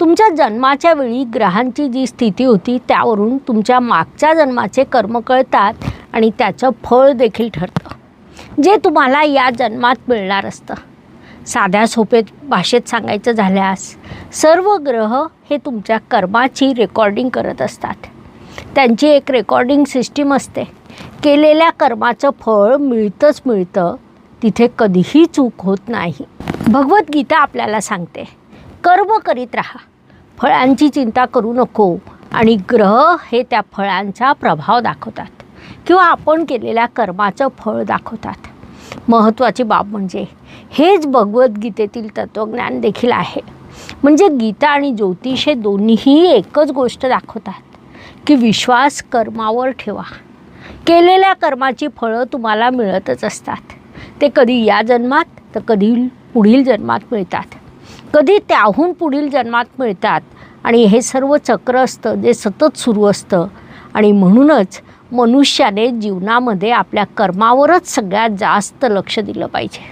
तुमच्या जन्माच्या वेळी ग्रहांची जी स्थिती होती त्यावरून तुमच्या मागच्या जन्माचे कर्म कळतात आणि त्याचं फळ देखील ठरतं जे तुम्हाला या जन्मात मिळणार असतं. साध्या सोपेत भाषेत सांगायचं झाल्यास सर्व ग्रह हे तुमच्या कर्माची रेकॉर्डिंग करत असतात. त्यांची एक रेकॉर्डिंग सिस्टीम असते. केलेल्या कर्माचं फळ मिळतंच मिळतं तिथे कधीही चूक होत नाही. भगवद्गीता आपल्याला सांगते कर्म करीत राहा. फळांची चिंता करू नको आणि ग्रह हे त्या फळांचा प्रभाव दाखवतात किंवा आपण केलेल्या कर्माचं फळ दाखवतात. महत्त्वाची बाब म्हणजे हेच भगवद्गीतेतील तत्त्वज्ञान देखील आहे. म्हणजे गीता आणि ज्योतिष हे दोन्हीही एकच गोष्ट दाखवतात की विश्वास कर्मावर ठेवा. केलेल्या कर्माची फळं तुम्हाला मिळतच असतात. ते कधी या जन्मात तर कधी पुढील जन्मात मिळतात. कधी त्याहून पुढील जन्मात मिळतात. आणि हे सर्व चक्र असतं जे सतत सुरू असतं. आणि म्हणूनच मनुष्याने जीवनामध्ये आपल्या कर्मावरच सगळ्यात जास्त लक्ष दिलं पाहिजे.